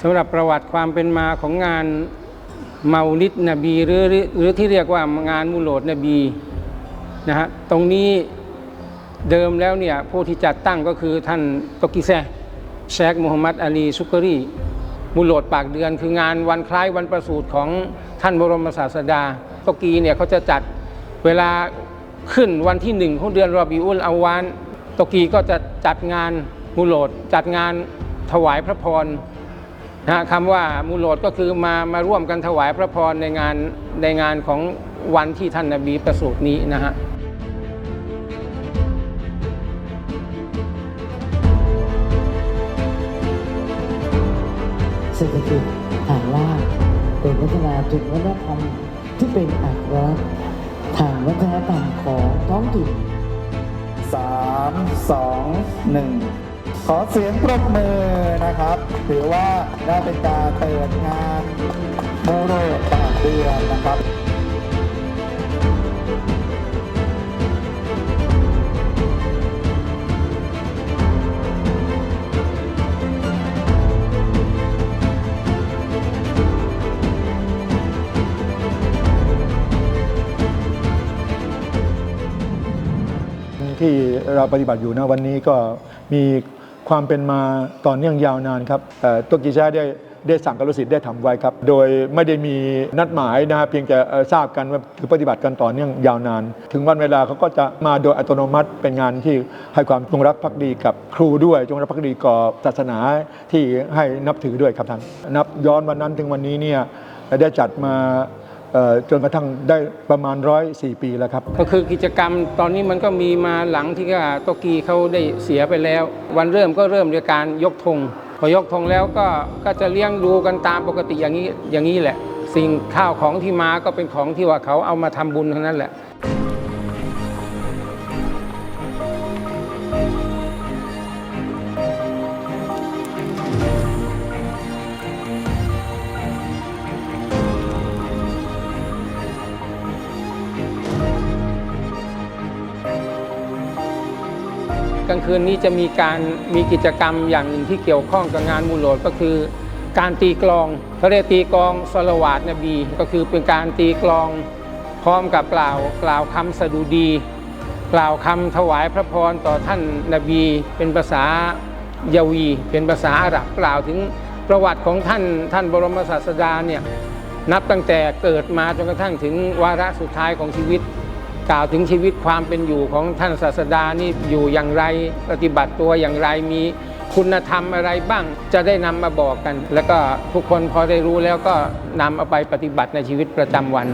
สำหรับประวัติความเป็นมาของงานเมาลิดนบีหรือหรือที่เรียกว่างานมุโลดนบีนะฮะตรงนี้เดิมแล้วเนี่ยผู้ที่จัดตั้งก็คือท่านตกิแซเชคมูฮัมหมัดอาลีซุกรีมุโลดปากเดือน คืองานวันคล้ายวันประสูติของท่านบรมศาสดาตกีเนี่ยเขาจะจัดเวลาขึ้นวันที่หนึ่งของเดือนรอบิอุลอาวานตกีก็จะจัดงานมุโลดจัดงานถวายพระพร นะฮะคำว่ามูโลดก็คือมามาร่วมกันถวายพระพรในงานในงานของวันที่ท่านนบีประสูตินี้นะฮะเศรษฐกิจฐานรากเป็นพัฒนาจุดวัฒนธรรมที่เป็นอัตลักษณ์ทางวัฒนธรรมของท้องถิ่นสามสองหนึ่ง ขอเสียงปรบมือนะครับ ถือว่าได้เป็นการเปิดงานโมโรปากเดือนนะครับที่เราปฏิบัติอยู่นะวันนี้ก็มี ความเป็นมาต่อเนื่องยาวนานครับตัวกิจาได้ได้สั่งกรุสิทธิ์ได้ทำไว้ครับ โดยไม่ได้มีนัดหมายนะฮะเพียงแต่ทราบกันว่าคือปฏิบัติกันต่อเนื่องยาวนาน ถึงวันเวลาเขาก็จะมาโดยอัตโนมัติเป็นงานที่ให้ความจงรักภักดีกับครูด้วย จงรักภักดีก่อศาสนาที่ให้นับถือด้วยครับท่านนับย้อนวันนั้นถึงวันนี้เนี่ยได้จัดมา จนกระทั่งได้ประมาณร้อยสี่ปีแล้วครับ ก็คือกิจกรรมตอนนี้มันก็มีมาหลังที่ก็โตกีเขาได้เสียไปแล้ว วันเริ่มก็เริ่มด้วยการยกธงพอยกธงแล้วก็ก็จะเลี้ยงดูกันตามปกติอย่างนี้อย่างนี้แหละ สิ่งข้าวของที่มาก็เป็นของที่ว่าเขาเอามาทำบุญเท่านั้นแหละ กลางคืนนี้จะมีการมีกิจกรรมอย่างหนึ่งที่เกี่ยวข้องกับงานมูโหลดก็คือ การตีกลองเขาเรียกตีกลองสลวาดนบีก็คือเป็นการตีกลองพร้อมกับกล่าวกล่าวคำสดุดี กล่าวคำถวายพระพรต่อท่านนบี เป็นภาษายาวี เป็นภาษาอาหรับกล่าวถึงประวัติของท่านท่านบรมศาสดาเนี่ยนับตั้งแต่เกิดมาจนกระทั่งถึงวาระสุดท้ายของชีวิต กล่าวถึงชีวิตความเป็นอยู่ของท่านศาสดานี่อยู่อย่างไรปฏิบัติตัวอย่างไรมีคุณธรรมอะไรบ้างจะได้นำมาบอกกัน แล้วก็ทุกคนพอได้รู้แล้วก็นำเอาไปปฏิบัติในชีวิตประจำวัน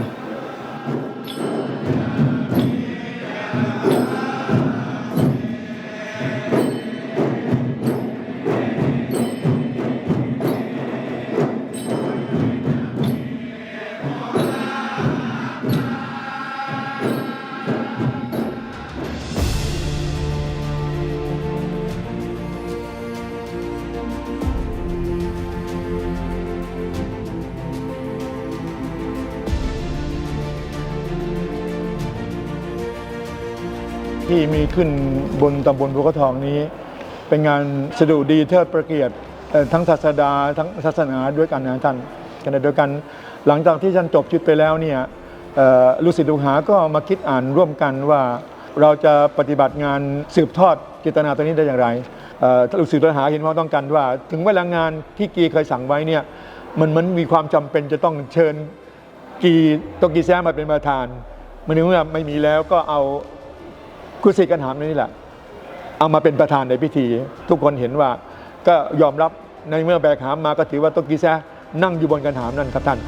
ที่มีขึ้นบนตำบลภูเขาทองนี้ เป็นงานสดุดีเทิดประเกียรติทั้งศาสดาทั้งศาสนาด้วยกันนะท่านขณะเดียวกันหลังจากที่ท่านจบชีวิตไปแล้วเนี่ยลูกศิษย์ลูกหาก็มาคิดอ่านร่วมกันว่าเราจะปฏิบัติงานสืบทอดเจตนาตัวนี้ได้อย่างไรลูกศิษย์ลูกหาเห็นว่าต้องการว่า ถึงเวลางานที่กีเคยสั่งไว้เนี่ยมันมันมีความจำเป็นจะต้องเชิญกีตกีแซมมาเป็นประธานเมื่อเมื่อไม่มีแล้วก็เอา คุณสิทธิ์กันหามนี่แหละ เอามาเป็นประธานในพิธี ทุกคนเห็นว่าก็ยอมรับในเมื่อแบกหามมาก็ถือว่าตวกีแซนั่งอยู่บนกันหามนั่นครับท่าน